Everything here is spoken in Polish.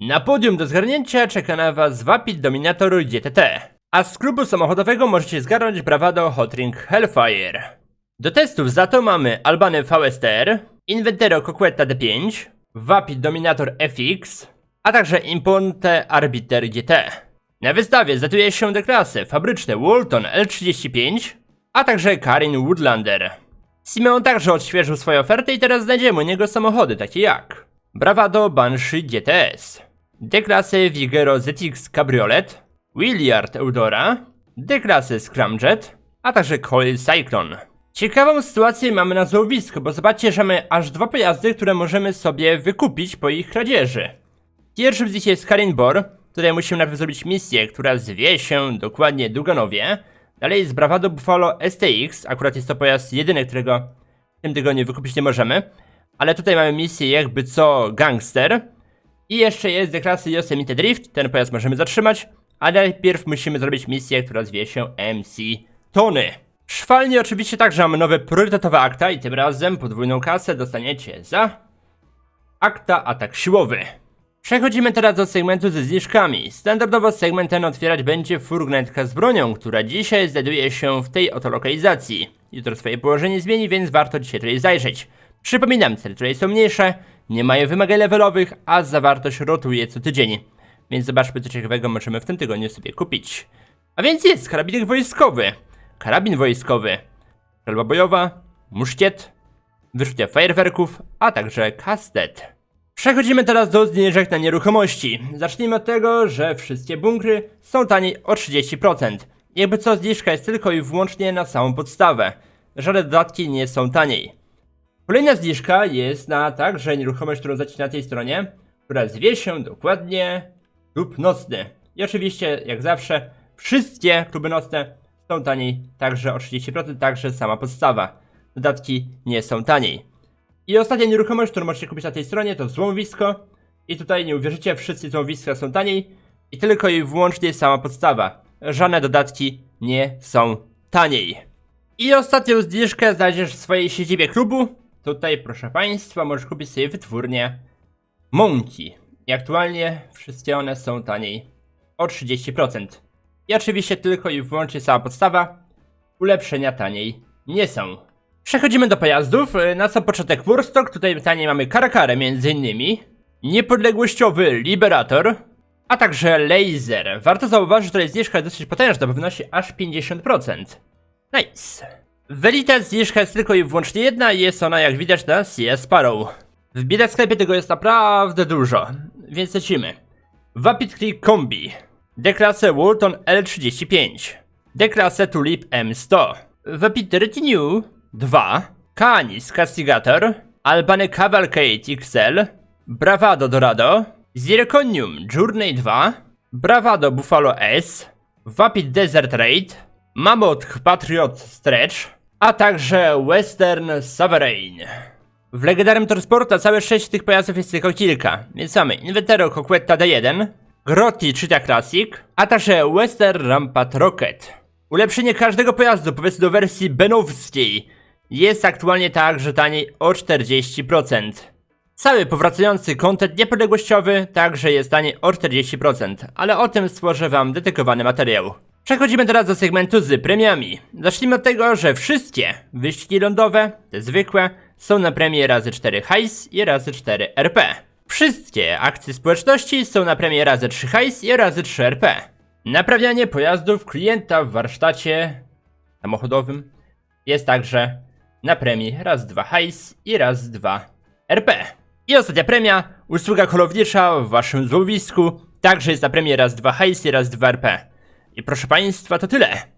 Na podium do zgarnięcia czeka na Was Vapid Dominator GTT, a z klubu samochodowego możecie zgarnąć Bravado Hotring Hellfire. Do testów za to mamy Albany VSTR, Inventero Coquetta D5, Vapid Dominator FX, a także Imponte Arbiter GT. Na wystawie znajduje się D-klasy fabryczne Walton L35, a także Karin Woodlander. Simeon także odświeżył swoją ofertę i teraz znajdziemy u niego samochody takie jak Bravado Banshee GTS, D-klasy Vigero ZX Cabriolet, Williard Eudora, D-klasy Scramjet, a także Coil Cyclone. Ciekawą sytuację mamy na złowisku, bo zobaczcie, że mamy aż dwa pojazdy, które możemy sobie wykupić po ich kradzieży. Pierwszym z nich jest Karin Bor, tutaj musimy najpierw zrobić misję, która zwie się dokładnie Duganowie. Dalej jest Bravado Buffalo STX, akurat jest to pojazd jedyny, którego w tym tygodniu wykupić nie możemy. Ale tutaj mamy misję jakby co Gangster. I jeszcze jest klasy Yosemite Drift, ten pojazd możemy zatrzymać. A najpierw musimy zrobić misję, która zwie się MC Tony. Szwalnie oczywiście także mamy nowe priorytetowe akta i tym razem podwójną kasę dostaniecie za akta atak siłowy. Przechodzimy teraz do segmentu ze zniżkami. Standardowo segment ten otwierać będzie furgonetka z bronią, która dzisiaj znajduje się w tej oto lokalizacji. Jutro swoje położenie zmieni, więc warto dzisiaj tutaj zajrzeć. Przypominam, ceny tutaj są mniejsze, nie mają wymagań levelowych, a zawartość rotuje co tydzień. Więc zobaczmy co ciekawego możemy w tym tygodniu sobie kupić. A więc jest karabinek wojskowy, karabin wojskowy, strzelba bojowa, muszkiet, wyrzucie fajerwerków, a także kastet. Przechodzimy teraz do zniżek na nieruchomości. Zacznijmy od tego, że wszystkie bunkry są taniej o 30%. Jakby co zniżka jest tylko i wyłącznie na samą podstawę. Żadne dodatki nie są taniej. Kolejna zniżka jest na także nieruchomość, którą zaczyna na tej stronie, która zwie się dokładnie klub nocny. I oczywiście, jak zawsze, wszystkie kluby nocne są taniej także o 30%, także sama podstawa. Dodatki nie są taniej. I ostatnia nieruchomość, którą możecie kupić na tej stronie, to złomowisko. I tutaj nie uwierzycie, wszystkie złomowiska są taniej. I tylko i wyłącznie sama podstawa. Żadne dodatki nie są taniej. I ostatnią zniżkę znajdziesz w swojej siedzibie klubu. Tutaj, proszę Państwa, możesz kupić sobie wytwórnię Monki. I aktualnie wszystkie one są taniej o 30%. I oczywiście tylko i wyłącznie sama podstawa. Ulepszenia taniej nie są. Przechodzimy do pojazdów. Y, Na sam początek Woodstock. Tutaj taniej mamy Karakarę między innymi. Niepodległościowy Liberator. A także Laser. Warto zauważyć, że tutaj zniżka jest dosyć potężna, bo wynosi aż 50%. Nice. W Elite zniżka jest tylko i wyłącznie jedna i jest ona jak widać na CS Sparrow. W bieda sklepie tego jest naprawdę dużo, więc lecimy. Vapid Click Combi. D-klasę Walton L35. D-klasę Tulip M100. Vapid Retinue 2. Canis Castigator. Albany Cavalcade XL. Bravado Dorado. Zirconium Journey 2. Bravado Buffalo S. Vapid Desert Raid. Mammoth Patriot Stretch. A także Western Sovereign. W legendarnym Torsporta całe 6 tych pojazdów jest tylko kilka, więc mamy Inventero Coquetta D1, Grotti Cheetah Classic, a także Western Rampart Rocket. Ulepszenie każdego pojazdu, powiedzmy do wersji benowskiej, jest aktualnie także taniej o 40%. Cały powracający kontent niepodległościowy także jest taniej o 40%, ale o tym stworzę wam dedykowany materiał. Przechodzimy teraz do segmentu z premiami. Zacznijmy od tego, że wszystkie wyścigi lądowe, te zwykłe, są na premie razy 4 hajs i razy 4 RP. Wszystkie akcje społeczności są na premie razy 3 hajs i razy 3 RP. Naprawianie pojazdów klienta w warsztacie samochodowym jest także na premii raz 2 hajs i raz 2 RP. I ostatnia premia, usługa holownicza w waszym złowisku, także jest na premie raz 2 hajs i raz 2 RP. I proszę państwa, to tyle.